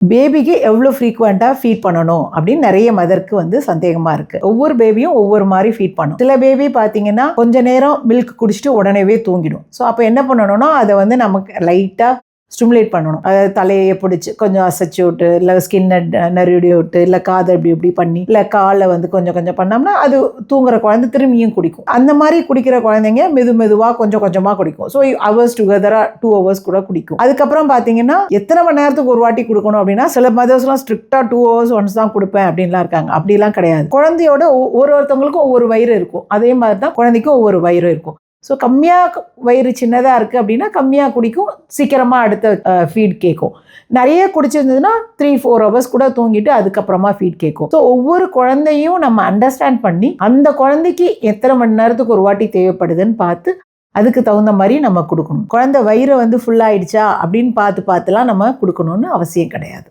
பேபிக்கு எவ்வளோ ஃப்ரீக்குவெண்ட்டாக ஃபீட் பண்ணணும் அப்படின்னு நிறைய மதருக்கு வந்து சந்தேகமாக இருக்குது ஒவ்வொரு பேபியும் ஒவ்வொரு மாதிரி ஃபீட் பண்ணும். சில பேபி பார்த்தீங்கன்னா கொஞ்ச நேரம் மில்க் குடிச்சிட்டு உடனேவே தூங்கிடும். ஸோ அப்போ என்ன பண்ணணும்னா அதை வந்து நமக்கு லைட்டாக ஸ்டிமுலேட் பண்ணணும். அதாவது தலையை பிடிச்சி கொஞ்சம் அசைச்சு விட்டு இல்லை ஸ்கின்னை நறுடி விட்டு இல்லை காதை இப்படி இப்படி பண்ணி இல்லை காலை வந்து கொஞ்சம் கொஞ்சம் பண்ணோம்னா அது தூங்குற குழந்தை திரும்பியும் குடிக்கும். அந்த மாதிரி குடிக்கிற குழந்தைங்க மெது மெதுவாக கொஞ்சம் கொஞ்சமாக குடிக்கும். ஸோ ஹவர்ஸ் டுகெதராக டூ ஹவர்ஸ் கூட குடிக்கும். அதுக்கப்புறம் பார்த்தீங்கன்னா எத்தனை மணி நேரத்துக்கு ஒரு வாட்டி கொடுக்கணும் அப்படின்னா சில மதர்ஸ்லாம் ஸ்ட்ரிக்டாக டூ ஹவர்ஸ் ஒன்ஸ் தான் கொடுப்பேன் அப்படின்லாம் இருக்காங்க. அப்படிலாம் கிடையாது. குழந்தையோட ஒ- ஒரு ஒருத்தவங்களுக்கும் ஒவ்வொரு வயிறு இருக்கும். அதே மாதிரி தான் குழந்தைக்கும் ஒவ்வொரு வயிறு இருக்கும். ஸோ கம்மியாக வயிறு சின்னதாக இருக்குது அப்படின்னா கம்மியாக குடிக்கும் சீக்கிரமாக அடுத்த ஃபீட் கேட்கும் நிறைய குடிச்சிருந்ததுன்னா த்ரீ ஃபோர் ஹவர்ஸ் கூட தூங்கிட்டு அதுக்கப்புறமா ஃபீட் கேட்கும் ஸோ ஒவ்வொரு குழந்தையும் நம்ம அண்டர்ஸ்டாண்ட் பண்ணி அந்த குழந்தைக்கு எத்தனை மணி நேரத்துக்கு ஒரு வாட்டி தேவைப்படுதுன்னு பார்த்து அதுக்கு தகுந்த மாதிரி நம்ம கொடுக்கணும். குழந்தை வயிறு வந்து ஃபுல்லாகிடுச்சா அப்படின்னு பார்த்து பார்த்துலாம் நம்ம கொடுக்கணும்னு அவசியம் கிடையாது.